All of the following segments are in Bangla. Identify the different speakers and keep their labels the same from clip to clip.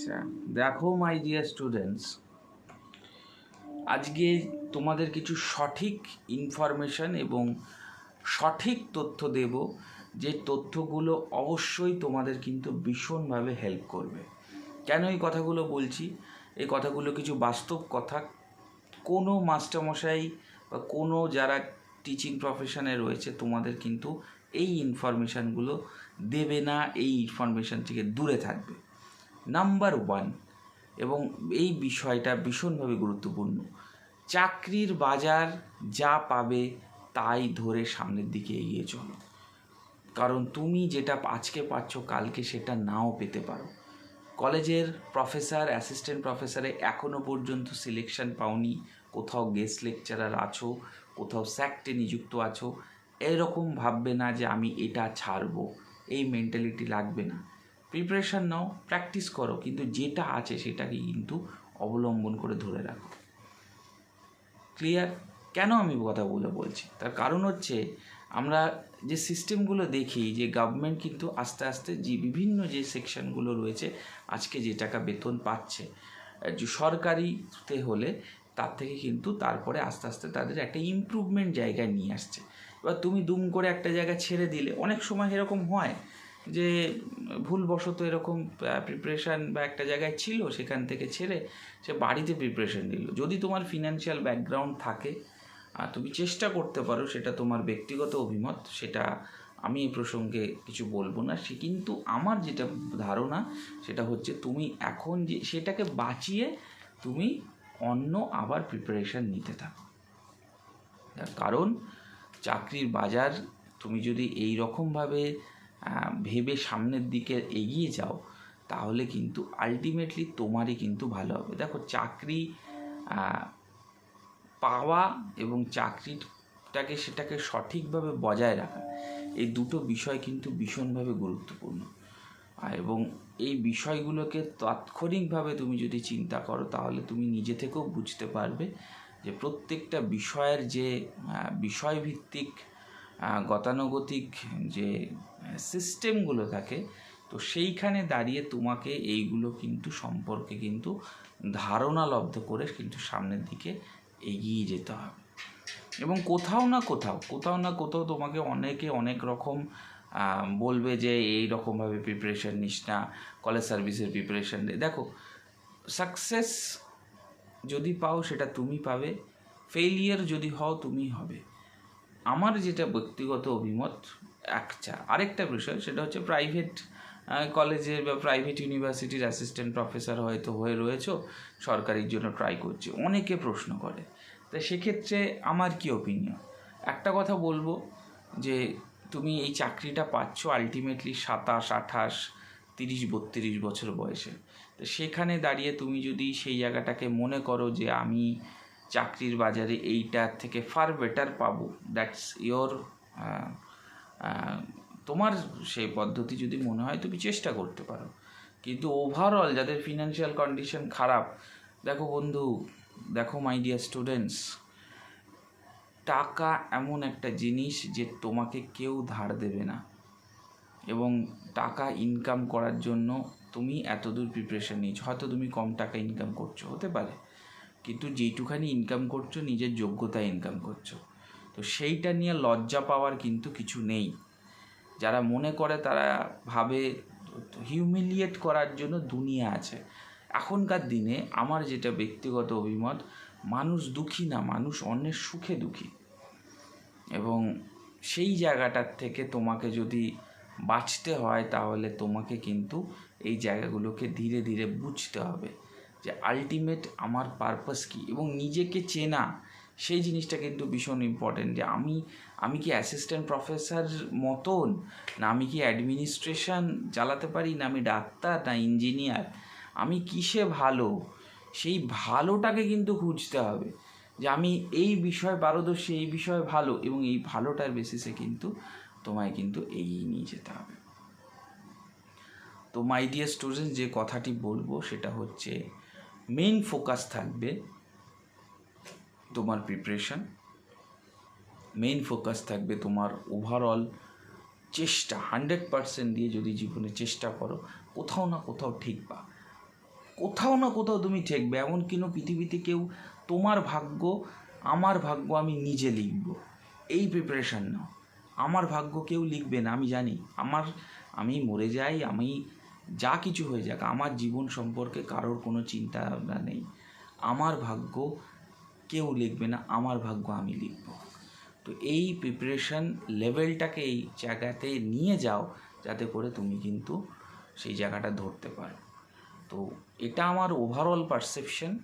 Speaker 1: আচ্ছা দেখো মাই ডিয়ার স্টুডেন্টস আজকে তোমাদের কিছু সঠিক ইনফরমেশন এবং সঠিক তথ্য দেব, যে তথ্যগুলো অবশ্যই তোমাদের কিন্তু ভীষণভাবে হেল্প করবে। কেন এই কথাগুলো বলছি? এই কথাগুলো কিছু বাস্তব কথা। কোনো মাস্টারমশাই বা কোনো যারা টিচিং প্রফেশনে রয়েছে, তোমাদের কিন্তু এই ইনফরমেশানগুলো দেবে না, এই ইনফরমেশান থেকে দূরে থাকবে। নাম্বার ওয়ান এবং এই বিষয়টা ভীষণভাবে গুরুত্বপূর্ণ। চাকরির বাজার যা পাবে তাই ধরে সামনের দিকে এগিয়ে চলো। কারণ তুমি যেটা আজকে পাচ্ছ, কালকে সেটা নাও পেতে পারো। কলেজের প্রফেসর অ্যাসিস্ট্যান্ট প্রফেসরে এখনও পর্যন্ত সিলেকশন পাওনি। কোথাও গেস্ট লেকচারার আছো, কোথাও স্যাক্টে নিযুক্ত আছো। এরকম ভাববে না যে আমি এটা ছাড়বো। এই মেন্টালিটি লাগবে না। প্রিপারেশান নাও প্র্যাকটিস করো, কিন্তু যেটা আছে সেটাকে কিন্তু অবলম্বন করে ধরে রাখো। ক্লিয়ার কেন আমি কথা বলে বলছি? তার কারণ হচ্ছে, আমরা যে সিস্টেমগুলো দেখি, যে গভর্নমেন্ট কিন্তু আস্তে আস্তে যে বিভিন্ন যে সেকশনগুলো রয়েছে, আজকে যে টাকা বেতন পাচ্ছে সরকারিতে হলে তার থেকে কিন্তু তারপরে আস্তে আস্তে তাদের একটা ইমপ্রুভমেন্ট জায়গায় নিয়ে আসছে। এবার তুমি দুম করে একটা জায়গা ছেড়ে দিলে, অনেক সময় এরকম হয় যে ভুলবশত এরকম প্রিপারেশান বা একটা জায়গায় ছিল, সেখান থেকে ছেড়ে সে বাড়িতে প্রিপারেশান নিল। যদি তোমার ফিনান্সিয়াল ব্যাকগ্রাউন্ড থাকে, আর তুমি চেষ্টা করতে পারো, সেটা তোমার ব্যক্তিগত অভিমত, সেটা আমি এই প্রসঙ্গে কিছু বলব না। সে কিন্তু আমার যেটা ধারণা, সেটা হচ্ছে তুমি এখন যে, সেটাকে বাঁচিয়ে তুমি অন্য আবার প্রিপারেশান নিতে থাকো। কারণ, চাকরির বাজার তুমি যদি এই রকমভাবে ভেবে সামনের দিকে এগিয়ে যাও, তাহলে কিন্তু আলটিমেটলি তোমারই কিন্তু ভালো হবে। দেখো, চাকরি পাওয়া এবং চাকরিটাকে সেটাকে সঠিকভাবে বজায় রাখা, এই দুটো বিষয় কিন্তু ভীষণভাবে গুরুত্বপূর্ণ। এবং এই বিষয়গুলোকে তাৎক্ষণিকভাবে তুমি যদি চিন্তা করো, তাহলে তুমি নিজে থেকেও বুঝতে পারবে যে প্রত্যেকটা বিষয়ের যে বিষয়ভিত্তিক গতানুগতিক যে সিস্টেমগুলো থাকে, তো সেইখানে দাঁড়িয়ে তোমাকে এইগুলো কিন্তু সম্পর্কে কিন্তু ধারণালব্ধ করে কিন্তু সামনের দিকে এগিয়ে যেতে হবে। এবং কোথাও না কোথাও কোথাও না কোথাও তোমাকে অনেকে অনেক রকম বলবে যে এই রকমভাবে প্রিপারেশন নিস না কলেজ সার্ভিসের প্রিপারেশন দেখো সাকসেস যদি পাও সেটা তুমি পাবে ফেলিয়ার যদি হও তুমি হবে। আমার যেটা ব্যক্তিগত অভিমত, একটা। আরেকটা বিষয়, সেটা হচ্ছে প্রাইভেট কলেজের বা প্রাইভেট ইউনিভার্সিটির অ্যাসিস্ট্যান্ট প্রফেসর হয়তো হয়ে রয়েছো, সরকারির জন্য ট্রাই করছে। অনেকে প্রশ্ন করে। তা সেক্ষেত্রে আমার কি ওপিনিয়ন একটা কথা বলব যে, তুমি এই চাকরিটা পাচ্ছ আলটিমেটলি সাতাশ, আঠাশ, তিরিশ, বত্রিশ বছর বয়সে। তো সেখানে দাঁড়িয়ে তুমি যদি সেই জায়গাটাকে মনে করো যে আমি চাকরির বাজারে এইটার থেকে ফার বেটার পাবো। দ্যাটস ইয়োর তোমার সেই পদ্ধতি যদি মনে হয় তুমি চেষ্টা করতে পারো। কিন্তু ওভারঅল যাদের ফিনান্সিয়াল কন্ডিশন খারাপ, দেখো বন্ধু, দেখো মাই ডিয়ার স্টুডেন্টস টাকা এমন একটা জিনিস যে তোমাকে কেউ ধার দেবে না। এবং টাকা ইনকাম করার জন্য তুমি এতদূর প্রিপারেশন নিয়েছো, হয়তো তুমি কম টাকা ইনকাম করছ, হতে পারে। কিন্তু যেইটুখানি ইনকাম করছ, নিজের যোগ্যতায় ইনকাম করছ। তো সেইটা নিয়ে লজ্জা পাওয়ার কিন্তু কিছু নেই। যারা মনে করে তারা ভাবে হিউমিলিয়েট করার জন্য দুনিয়া আছে। এখনকার দিনে আমার যেটা ব্যক্তিগত অভিমত, মানুষ দুঃখী না, মানুষ অন্যের সুখে দুঃখী। এবং সেই জায়গাটার থেকে তোমাকে যদি বাঁচতে হয়, তাহলে তোমাকে কিন্তু এই জায়গাগুলোকে ধীরে ধীরে বুঝতে হবে। যে আলটিমেট আমার পারপাস কী এবং নিজেকে চেনা, সেই জিনিসটা কিন্তু ভীষণ ইম্পর্টেন্ট যে আমি আমি কি অ্যাসিস্ট্যান্ট প্রফেসর মতন? না আমি কি অ্যাডমিনিস্ট্রেশন চালাতে পারি? না আমি ডাক্তার? না ইঞ্জিনিয়ার আমি কিসে ভালো? সেই ভালোটাকে কিন্তু খুঁজতে হবে যে আমি এই বিষয়ে পারদর্শী, এই বিষয়ে ভালো এবং এই ভালোটার বেসিসে কিন্তু তোমায় কিন্তু এগিয়ে নিয়ে যেতে হবে। তো মাই ডিয়ার স্টুডেন্ট যে কথাটি বলব সেটা হচ্ছে মেইন ফোকাস থাকবে তোমার প্রিপারেশন মেইন ফোকাস থাকবে তোমার ওভারঅল চেষ্টা হান্ড্রেড পারসেন্ট দিয়ে যদি জীবনে চেষ্টা করো, কোথাও না কোথাও ঠিক পা কোথাও না কোথাও তুমি ঠেকবে এমন কিনো পৃথিবীতে কেউ তোমার ভাগ্য, আমার ভাগ্য আমি নিজে লিখব। এই প্রিপারেশান নাও। আমার ভাগ্য কেউ লিখবে না, আমি জানি। আমার, আমি মরে যাই, আমি যা কিছু হয়ে যাক, আমার জীবন সম্পর্কে কারোর কোনো চিন্তা ভাবনা নেই। আমার ভাগ্য কেউ লিখবে না, আমার ভাগ্য আমি লিখব। তো এই প্রিপারেশান লেভেলটাকে এই জায়গাতে নিয়ে যাও, যাতে করে তুমি কিন্তু সেই জায়গাটা ধরতে পারো। তো এটা আমার ওভারঅল পারসেপশন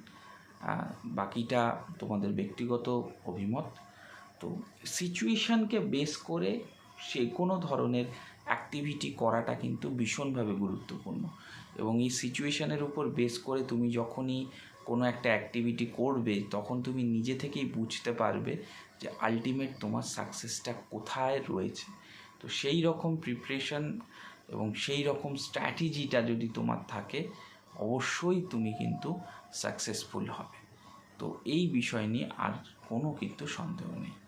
Speaker 1: বাকিটা তোমাদের ব্যক্তিগত অভিমত। তো সিচুয়েশানকে বেস করে সে কোনো ধরনের অ্যাক্টিভিটি করাটা কিন্তু ভীষণভাবে গুরুত্বপূর্ণ। এবং এই সিচুয়েশানের উপর বেস করে তুমি যখনই কোনো একটা অ্যাক্টিভিটি করবে, তখন তুমি নিজে থেকেই বুঝতে পারবে যে আলটিমেট তোমার সাকসেসটা কোথায় রয়েছে। তো সেই রকম প্রিপারেশন এবং সেই রকম স্ট্র্যাটেজিটা যদি তোমার থাকে, অবশ্যই তুমি কিন্তু সাকসেসফুল হবে। তো এই বিষয় নিয়ে আর কোনো কিন্তু সন্দেহ নেই।